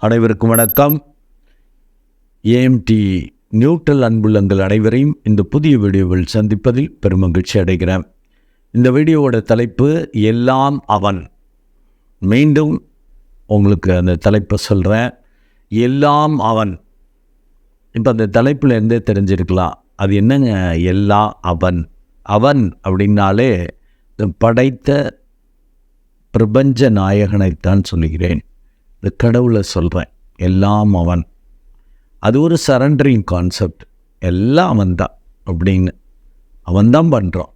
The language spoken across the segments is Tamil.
அனைவருக்கும் வணக்கம். ஏஎம்டி நியூட்ரல் அன்புள்ளங்கள் அனைவரையும் இந்த புதிய வீடியோவில் சந்திப்பதில் பெருமகிழ்ச்சி அடைகிறேன். இந்த வீடியோவோட தலைப்பு எல்லாம் அவன். மீண்டும் உங்களுக்கு அந்த தலைப்பை சொல்கிறேன் எல்லாம் அவன். இப்போ அந்த தலைப்பில் இருந்தே தெரிஞ்சிருக்கலாம். அது என்னங்க? எல்லாம் அவன். அவன் அப்படின்னாலே படைத்த பிரபஞ்ச நாயகனைத்தான் சொல்லுகிறேன். இந்த கடவுளை சொல்கிறேன் எல்லாம் அவன். அது ஒரு சரண்டரிங் கான்செப்ட் எல்லாம் அவன் தான் அப்படின்னு அவன் தான் பண்ணுறான்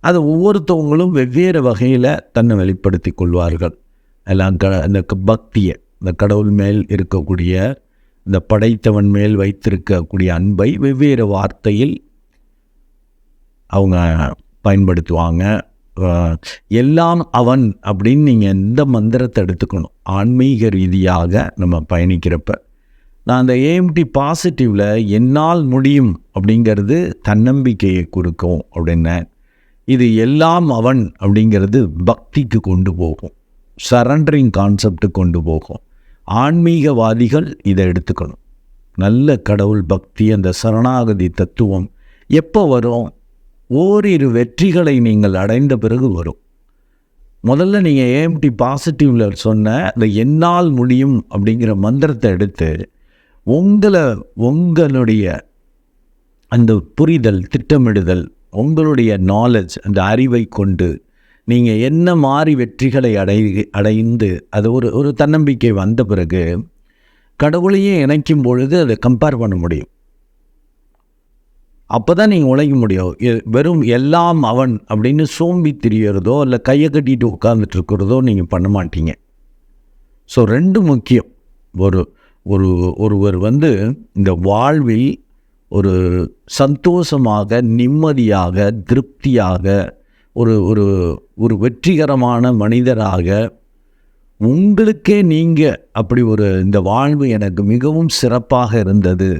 அது ஒவ்வொருத்தவங்களும் வெவ்வேறு வகையில் தன்னை வெளிப்படுத்தி கொள்வார்கள். எல்லாம் க இந்த பக்தியை இந்த கடவுள் மேல் இருக்கக்கூடிய இந்த படைத்தவன் மேல் வைத்திருக்கக்கூடிய அன்பை வெவ்வேறு வார்த்தையில் அவங்க பயன்படுத்துவாங்க. எல்லாம் அவன் அப்படின்னு நீங்கள் எந்த மந்திரத்தை எடுத்துக்கணும்? ஆன்மீக ரீதியாக நம்ம பயணிக்கிறப்ப. நான் அந்த ஏஎம்டி பாசிட்டிவில் என்னால் முடியும் அப்படிங்கிறது தன்னம்பிக்கையை கொடுக்கும் அப்படின்ன இது எல்லாம் அவன் அப்படிங்கிறது பக்திக்கு கொண்டு போகும். சரண்டரிங் கான்செப்ட் கொண்டு போகும். ஆன்மீகவாதிகள் இதை எடுத்துக்கணும். நல்ல கடவுள் பக்தி அந்த சரணாகதி தத்துவம் எப்போ வரும்? ஓரிரு வெற்றிகளை நீங்கள் அடைந்த பிறகு வரும். முதல்ல நீங்கள் ஏஎம்டி பாசிட்டிவில் சொன்ன அந்த என்னால் முடியும் அப்படிங்கிற மந்திரத்தை எடுத்து உங்களை உங்களுடைய அந்த புரிதல் திட்டமிடுதல் உங்களுடைய நாலேஜ் அந்த அறிவை கொண்டு நீங்கள் என்ன மாதிரி வெற்றிகளை அடை அடைந்து அது ஒரு ஒரு தன்னம்பிக்கை வந்த பிறகு கடவுளையே இணைக்கும் பொழுது அதை கம்பேர் பண்ண முடியும். அப்போ தான் நீங்கள் உழைக்க முடியும். வெறும் எல்லாம் அவன் அப்படின்னு சோம்பி திரியறதோ இல்லை கையை கட்டிட்டு உட்காந்துட்டு இருக்கிறதோ நீங்கள் பண்ண மாட்டீங்க. ஸோ ரெண்டு முக்கியம். ஒரு ஒரு ஒருவர் வந்து இந்த வாழ்வில் ஒரு சந்தோஷமாக நிம்மதியாக திருப்தியாக ஒரு ஒரு ஒரு வெற்றிகரமான மனிதராக உங்களுக்கே நீங்கள் அப்படி ஒரு இந்த வாழ்வு எனக்கு மிகவும் சிறப்பாக இருந்தது.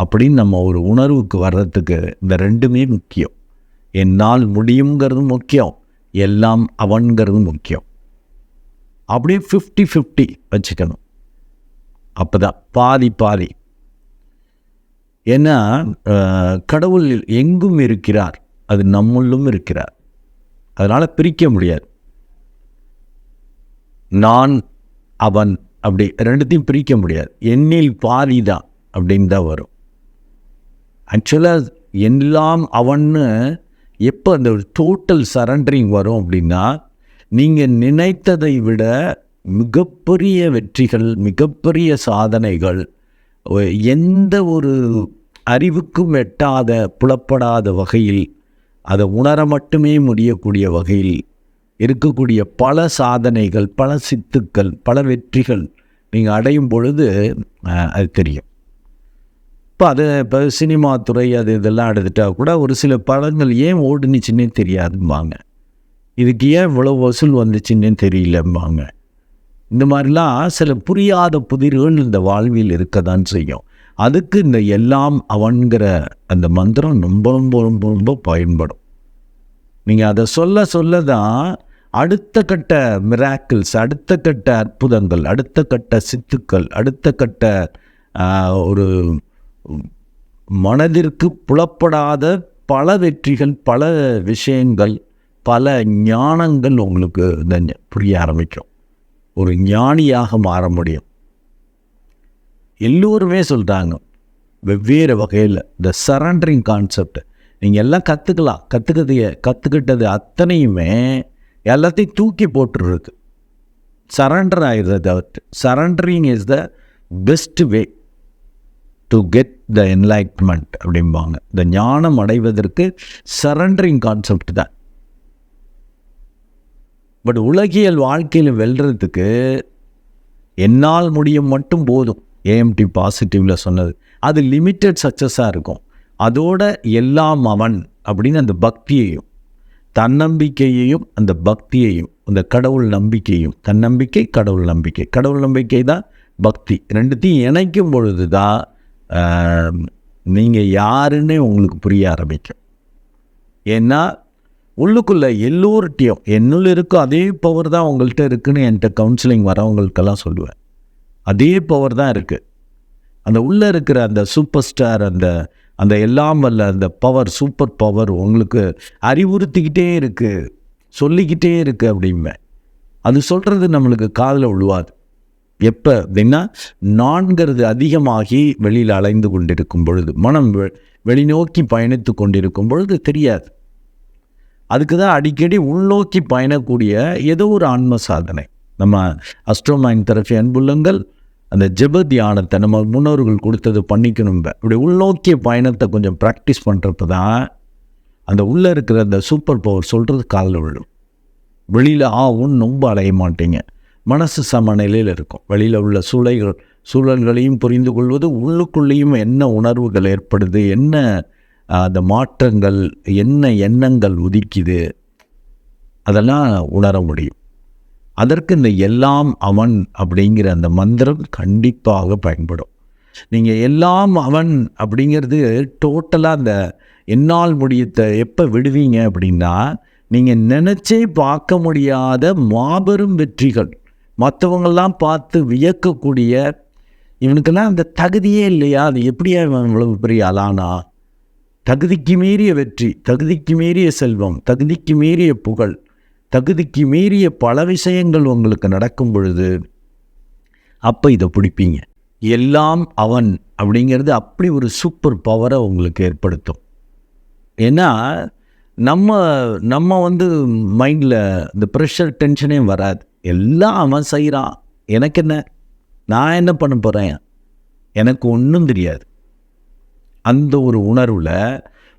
அப்படின்னு நம்ம ஒரு உணர்வுக்கு வர்றதுக்கு இந்த ரெண்டுமே முக்கியம். என்னால் முடியுங்கிறது முக்கியம் எல்லாம் அவன்கிறது முக்கியம். அப்படியே ஃபிஃப்டி ஃபிஃப்டி வச்சுக்கணும். அப்போ தான் பாதி பாதி. ஏன்னா கடவுள் எங்கும் இருக்கிறார் அது நம்முள்ளும் இருக்கிறார். அதனால் பிரிக்க முடியாது. நான் அவன் அப்படி ரெண்டுத்தையும் பிரிக்க முடியாது. எண்ணில் பாதி தான் அப்படின்னு தான் வரும். ஆக்சுவலாக எல்லாம் அவன்னு எப்போ அந்த டோட்டல் சரண்டரிங் வரும் அப்படின்னா நீங்கள் நினைத்ததை விட மிகப்பெரிய வெற்றிகள் மிகப்பெரிய சாதனைகள் எந்த ஒரு அறிவுக்கும் எட்டாத புலப்படாத வகையில் அதை உணர மட்டுமே முடியக்கூடிய வகையில் இருக்கக்கூடிய பல சாதனைகள் பல சித்துக்கள் பல வெற்றிகள் நீங்கள் அடையும் பொழுது அது தெரியும். இப்போ அது இப்போ சினிமா துறை அது இதெல்லாம் எடுத்துட்டா கூட ஒரு சில படங்கள் ஏன் ஓடுனுச்சுன்னே தெரியாதும்பாங்க. இதுக்கு ஏன் இவ்வளோ வசூல் வந்துச்சுன்னே தெரியலம்பாங்க. இந்த மாதிரிலாம் சில புரியாத புதிர்கள் இந்த வாழ்வில் இருக்க தான் செய்யும். அதுக்கு இந்த எல்லாம் அவன்கிற அந்த மந்திரம் ரொம்ப ரொம்ப ரொம்ப ரொம்ப பயன்படும். நீங்கள் அதை சொல்ல சொல்ல தான் அடுத்த கட்ட மிராக்கிள்ஸ் அடுத்த கட்ட அற்புதங்கள் அடுத்த கட்ட சித்துக்கள் அடுத்த கட்ட ஒரு மனதிற்கு புலப்படாத பல வெற்றிகள் பல விஷயங்கள் பல ஞானங்கள் உங்களுக்கு புரிய ஆரம்பிக்கும். ஒரு ஞானியாக மாற முடியும். எல்லோருமே சொல்கிறாங்க வெவ்வேறு வகையில் இந்த சரண்டரிங் கான்செப்ட் நீங்கள் எல்லாம் கற்றுக்கலாம் கற்றுக்கிறதைய கற்றுக்கிட்டது அத்தனையுமே எல்லாத்தையும் தூக்கி போட்டுருக்கு. சரண்டர் ஆயிடுறது அவர் surrendering is the best way to get the enlightenment அப்படிம்பாங்க. இந்த ஞானம் அடைவதற்கு சரண்டரிங் கான்செப்ட் தான். பட் உலகியல் வாழ்க்கையில் வெல்றதுக்கு என்னால் முடியும் மட்டும் போதும். ஏஎம்டி பாசிட்டிவில் சொன்னது. அது லிமிட்டட் சக்ஸஸாக இருக்கும். அதோட எல்லாம் அவன் அப்படின்னு அந்த பக்தியையும் தன்னம்பிக்கையையும் அந்த பக்தியையும் அந்த கடவுள் நம்பிக்கையும் தன்னம்பிக்கை கடவுள் நம்பிக்கை. கடவுள் நம்பிக்கை தான் பக்தி. ரெண்டுத்தையும் இணைக்கும் பொழுது தான் நீங்கள் யாருன்னே உங்களுக்கு புரிய ஆரம்பிக்கும். ஏன்னா உள்ளுக்குள்ளே எல்லோர்ட்டையும் என்னுள்ள இருக்கோ அதே பவர் தான் உங்கள்கிட்ட இருக்குன்னு என்கிட்ட கவுன்சிலிங் வரவங்களுக்கெல்லாம் சொல்லுவேன். அதே பவர் தான் இருக்குது அந்த உள்ளே இருக்கிற அந்த சூப்பர் ஸ்டார் அந்த அந்த எல்லாம் வல்ல அந்த பவர் சூப்பர் பவர் உங்களுக்கு அறிவுறுத்திக்கிட்டே இருக்குது சொல்லிக்கிட்டே இருக்குது அப்படிம்பேன். அது சொல்கிறது நம்மளுக்கு காதில் விழுவாது எப்போ அப்படின்னா நான்கிறது அதிகமாகி வெளியில் அலைந்து கொண்டிருக்கும் பொழுது மனம் வெ- வெளிநோக்கி பயணித்து கொண்டிருக்கும் பொழுது தெரியாது. அதுக்கு தான் அடிக்கடி உள்நோக்கி பயணக்கூடிய ஏதோ ஒரு ஆன்ம சாதனை. நம்ம அஸ்ட்ரோமைன் தரப்பி அன்புள்ளங்கள் அந்த ஜெப தியானத்தை நம்ம முன்னோர்கள் கொடுத்தது பண்ணிக்கணும் இப்படி உள்நோக்கிய பயணத்தை கொஞ்சம் ப்ராக்டிஸ் பண்ணுறப்ப தான் அந்த உள்ளே இருக்கிற அந்த சூப்பர் பவர் சொல்கிறது காலில் விழும். வெளியில் ஆவும் ரொம்ப அலைய மாட்டீங்க. மனசு சமநிலையில் இருக்கும். வெளியில் உள்ள சூழல்கள் சூழல்களையும் புரிந்து கொள்வது உள்ளுக்குள்ளேயும் என்ன உணர்வுகள் ஏற்படுது என்ன அந்த மாற்றங்கள் என்ன எண்ணங்கள் உதிக்குது அதெல்லாம் உணர முடியும். அதற்கு இந்த எல்லாம் அவன் அப்படிங்கிற அந்த மந்திரம் கண்டிப்பாக பயன்படும். நீங்கள் எல்லாம் அவன் அப்படிங்கிறது டோட்டலாக அந்த என்னால் முடியத்தை எப்போ விடுவீங்க அப்படின்னா நீங்கள் நினச்சே பார்க்க முடியாத மாபெரும் வெற்றிகள். மற்றவங்கெல்லாம் பார்த்து வியக்கக்கூடிய இவனுக்கெல்லாம் அந்த தகுதியே இல்லையா? அது எப்படியா இவன் இவ்வளவு பெரிய அலானா தகுதிக்கு மீறிய வெற்றி தகுதிக்கு மீறிய செல்வம் தகுதிக்கு மீறிய புகழ் தகுதிக்கு மீறிய பல விஷயங்கள் உங்களுக்கு நடக்கும் பொழுது அப்போ இதை பிடிப்பீங்க. எல்லாம் அவன் அப்படிங்கிறது அப்படி ஒரு சூப்பர் பவரை உங்களுக்கு ஏற்படுத்தும். ஏன்னா நம்ம நம்ம வந்து மைண்டில் இந்த ப்ரெஷர் டென்ஷனே வராது. எல்லாம் அவன் செய்கிறான் எனக்கு என்ன நான் என்ன பண்ண போகிறேன் எனக்கு ஒன்றும் தெரியாது. அந்த ஒரு உணர்வில்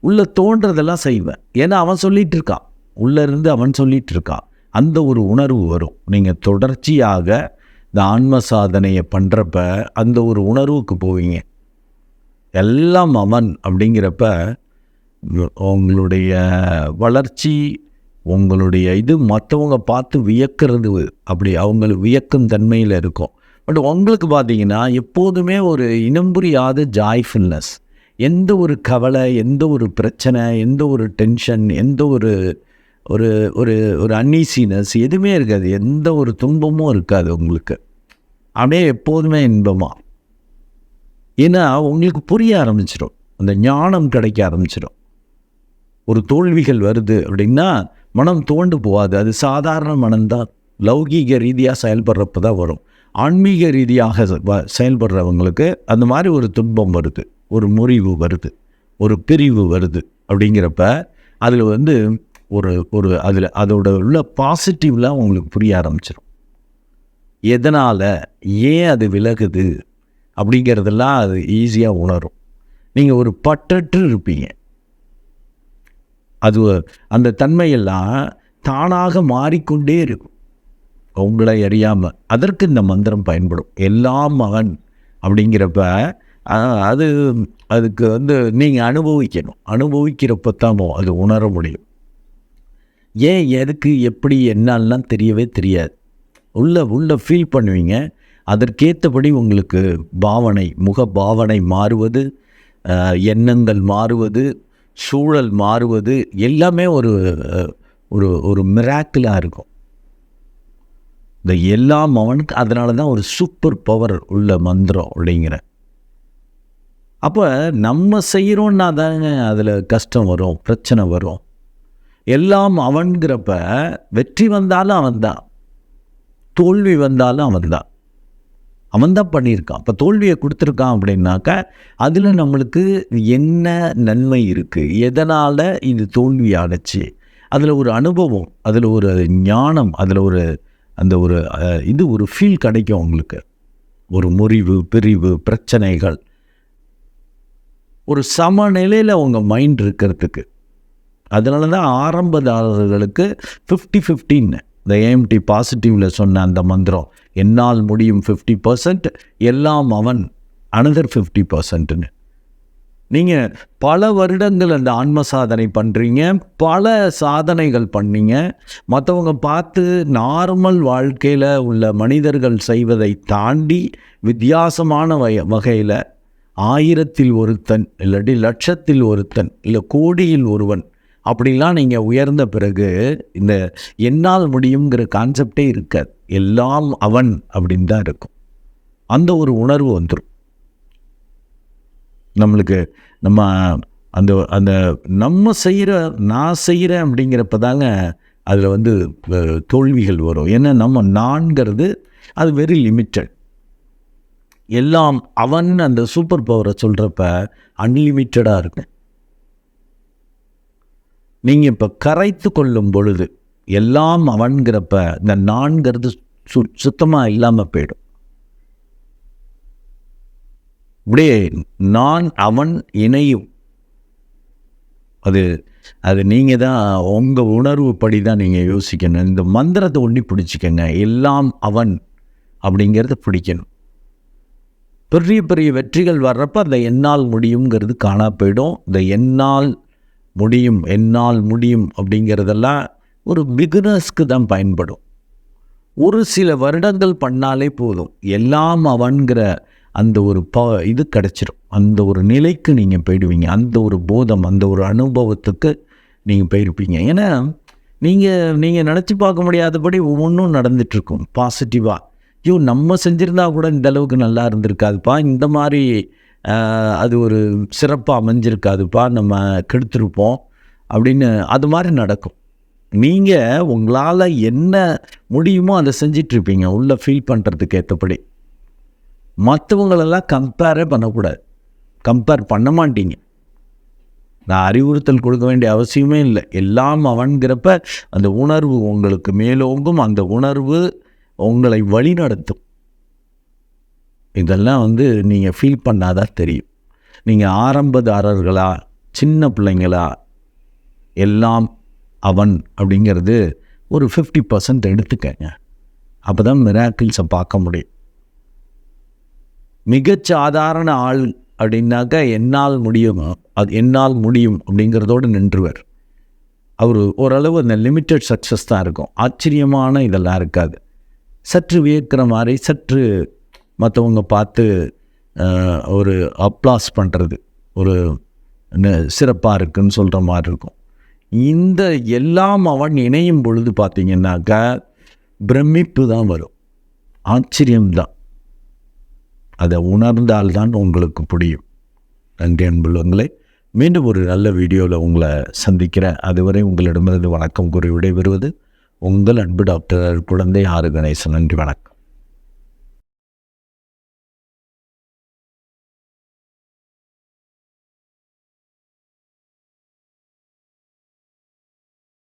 உள்ள தோன்றதெல்லாம் செய்வேன். ஏன்னா அவன் சொல்லிகிட்டு இருக்கான் உள்ளே இருந்து அவன் சொல்லிகிட்டு இருக்கான் அந்த ஒரு உணர்வு வரும். நீங்கள் தொடர்ச்சியாக இந்த ஆன்ம சாதனையை பண்ணுறப்ப அந்த ஒரு உணர்வுக்கு போவீங்க. எல்லாம் அவன் அப்படிங்கிறப்ப உங்களுடைய வளர்ச்சி உங்களுடைய இது மற்றவங்க பார்த்து வியக்கிறது அப்படி அவங்களுக்கு வியக்கும் தன்மையில் இருக்கும். பட் உங்களுக்கு பார்த்தீங்கன்னா எப்போதுமே ஒரு இனம் புரியாத ஜாய்ஃபுல்னஸ் எந்த ஒரு கவலை எந்த ஒரு பிரச்சனை எந்த ஒரு டென்ஷன் எந்த ஒரு ஒரு ஒரு ஒரு அன்னீசினஸ் எதுவுமே இருக்காது. எந்த ஒரு துன்பமும் இருக்காது உங்களுக்கு. அப்படியே எப்போதுமே இன்பமாக ஏன்னா உங்களுக்கு புரிய ஆரம்பிச்சிடும் அந்த ஞானம் கிடைக்க ஆரம்பிச்சிடும் ஒரு தோல்விகள் வருது அப்படின்னா மனம் தோண்டு போகாது. அது சாதாரண மனம்தான். லௌகீக ரீதியாக செயல்படுறப்ப தான் வரும். ஆன்மீக ரீதியாக வ- செயல்படுறவங்களுக்கு அந்த மாதிரி ஒரு துன்பம் வருது. ஒரு முறிவு வருது. ஒரு பிரிவு வருது அப்படிங்கிறப்ப அதில் வந்து ஒரு ஒரு அதில் அதோட உள்ள பாசிட்டிவ்லாம் உங்களுக்கு புரிய ஆரம்பிச்சிடும் எதனால்? ஏன் அது விலகுது? அப்படிங்கிறதெல்லாம் அது ஈஸியாக உணரும். நீங்கள் ஒரு பட்டற்று இருப்பீங்க. அது அந்த தன்மையெல்லாம் தானாக மாறிக்கொண்டே இருக்கும். உங்களை அறியாமல் அதற்கு இந்த மந்திரம் பயன்படும். எல்லாம் மகன் அப்படிங்கிறப்ப அது அதுக்கு வந்து நீங்கள் அனுபவிக்கணும். அனுபவிக்கிறப்ப தான் அது உணர முடியும். ஏன் எதுக்கு எப்படி என்னால்லாம் தெரியவே தெரியாது. உள்ள உள்ள ஃபீல் பண்ணுவீங்க. அதற்கேற்றபடி உங்களுக்கு பாவனை முக பாவனை மாறுவது எண்ணங்கள் மாறுவது சூழல் மாறுவது எல்லாமே ஒரு ஒரு ஒரு மிராக்கிளாக இருக்கும். இந்த எல்லா மவனுக்கு அதனால தான் ஒரு சூப்பர் பவர் உள்ள மந்திரம் அப்படிங்கிற. அப்போ நம்ம செய்கிறோன்னா தாங்க அதில் கஷ்டம் வரும் பிரச்சனை வரும். எல்லாம் அவன்கிறப்ப வெற்றி வந்தாலும் அவன் தான் தோல்வி வந்தாலும் அவன் தான் அவன் தான் பண்ணியிருக்கான். இப்போ தோல்வியை கொடுத்துருக்கான் அப்படின்னாக்கா அதில் நம்மளுக்கு என்ன நன்மை இருக்குது எதனால் இது தோல்வி அடைச்சி? அதில் ஒரு அனுபவம் அதில் ஒரு ஞானம் அதில் ஒரு அந்த ஒரு இது ஒரு ஃபீல் கிடைக்கும் அவங்களுக்கு ஒரு முறிவு பிரிவு பிரச்சனைகள். ஒரு சமநிலையில் அவங்க மைண்ட் இருக்கிறதுக்கு. அதனால தான் ஆரம்பதாரர்களுக்கு ஃபிஃப்டி ஃபிஃப்டின்னு இந்த ஏஎம்டி பாசிட்டிவில் சொன்ன அந்த மந்திரம் என்னால் முடியும் ஃபிஃப்டி பர்சன்ட் எல்லாம் அவன் அனதர் ஃபிஃப்டி பர்சன்ட்னு நீங்கள் பல வருடங்கள் அந்த ஆன்ம சாதனை பண்ணுறீங்க பல சாதனைகள் பண்ணீங்க மற்றவங்க பார்த்து நார்மல் வாழ்க்கையில் உள்ள மனிதர்கள் செய்வதை தாண்டி வித்தியாசமான வய வகையில் ஆயிரத்தில் ஒருத்தன் இல்லாட்டி லட்சத்தில் ஒருத்தன் இல்லை கோடியில் ஒருவன் அப்படிலாம் நீங்கள் உயர்ந்த பிறகு இந்த என்னால் முடியுங்கிற கான்செப்டே இருக்காது. எல்லாம் அவன் அப்படின்னு தான் இருக்கும். அந்த ஒரு உணர்வு வந்துடும் நம்மளுக்கு நம்ம அந்த அந்த நம்ம செய்கிற நான் செய்கிறேன் அப்படிங்கிறப்ப தாங்க அதில் வந்து தோல்விகள் வரும். ஏன்னா நம்ம நான்கிறது அது வெரி லிமிட்டட் எல்லாம் அவன் அந்த சூப்பர் பவரை சொல்கிறப்ப அன்லிமிட்டடாக இருக்கும். நீங்கள் இப்போ கரைத்து கொள்ளும் பொழுது எல்லாம் அவன்கிறப்ப இந்த நான்கிறது சு சுத்தமாக இல்லாமல் போயிடும். இப்படியே நான் அவன் இணையும். அது அது நீங்கள் தான் உங்கள் உணர்வு படி தான் நீங்கள் யோசிக்கணும். இந்த மந்திரத்தை ஒண்டி பிடிச்சிக்கங்க. எல்லாம் அவன் அப்படிங்கிறத பிடிக்கணும். பெரிய பெரிய வெற்றிகள் வர்றப்ப அந்த என்னால் முடியுங்கிறது காணா போயிடும். இந்த என்னால் முடியும் என்னால் முடியும் அப்படிங்கிறதெல்லாம் ஒரு பிகினர்ஸ்க்கு தான் பயன்படும். ஒரு சில வருடங்கள் பண்ணாலே போதும். எல்லாம் அவன்கிற அந்த ஒரு ப இது கிடச்சிரும். அந்த ஒரு நிலைக்கு நீங்கள் போயிடுவீங்க. அந்த ஒரு போதம் அந்த ஒரு அனுபவத்துக்கு நீங்கள் போயிருப்பீங்க. ஏன்னா நீங்கள் நீங்கள் நினச்சி பார்க்க முடியாதபடி ஒவ்வொன்றும் நடந்துகிட்ருக்கும் பாசிட்டிவாக ஐயோ நம்ம செஞ்சுருந்தா கூட இந்த அளவுக்கு நல்லா இருந்திருக்காதுப்பா இந்த மாதிரி அது ஒரு சிறப்பாக அமைஞ்சிருக்காதுப்பா நம்ம கெடுத்திருப்போம். அப்படின்னு அது மாதிரி நடக்கும். நீங்கள் உங்களால் என்ன முடியுமோ அதை செஞ்சிட்ருப்பீங்க. உள்ளே ஃபீல் பண்ணுறதுக்கு ஏற்றபடி மற்றவங்களெல்லாம் கம்பேரே பண்ணக்கூடாது. கம்பேர் பண்ண மாட்டீங்க. நான் அறிவுறுத்தல் கொடுக்க வேண்டிய அவசியமே இல்லை. எல்லாம் அவன்கிறப்ப அந்த உணர்வு உங்களுக்கு மேலோங்கும். அந்த உணர்வு உங்களை வழிநடத்தும். இதெல்லாம் வந்து நீங்கள் ஃபீல் பண்ணாதான் தெரியும். நீங்கள் ஆரம்பதாரர்களா சின்ன பிள்ளைங்களா எல்லாம் அவன் அப்படிங்கிறது ஒரு ஃபிஃப்டி பர்சன்ட் எடுத்துக்கங்க. அப்போ தான் மிராக்கிள்ஸை பார்க்க முடியும். மிகச் சாதாரண ஆள் அப்படின்னாக்கா என்னால் முடியும்? அது என்னால் முடியும் அப்படிங்கிறதோடு நின்றுவர். அவர் ஓரளவு அந்த லிமிட்டட் சக்ஸஸ் தான் இருக்கும். ஆச்சரியமான இதெல்லாம் இருக்காது. சற்று வியக்கிற மாதிரி சற்று மற்றவங்க பார்த்து ஒரு அப்ளாஸ் பண்ணுறது ஒரு சிறப்பாக இருக்குன்னு சொல்கிற மாதிரி இருக்கும். இந்த எல்லாம் அவன் இணையும் பொழுது பார்த்தீங்கன்னாக்கா பிரமிப்பு தான் வரும். ஆச்சரியம்தான் அதை உணர்ந்தால்தான் உங்களுக்கு புரியும். நன்றி அன்புள்ளவங்களே மீண்டும் ஒரு நல்ல வீடியோவில் உங்களை சந்திக்கிறேன். அதுவரை உங்களிடமிருந்து வணக்கம் கூறி விடைபெறுவது உங்கள் அன்பு டாக்டர் குழந்தை ஆறு கணேசன். நன்றி வணக்கம்.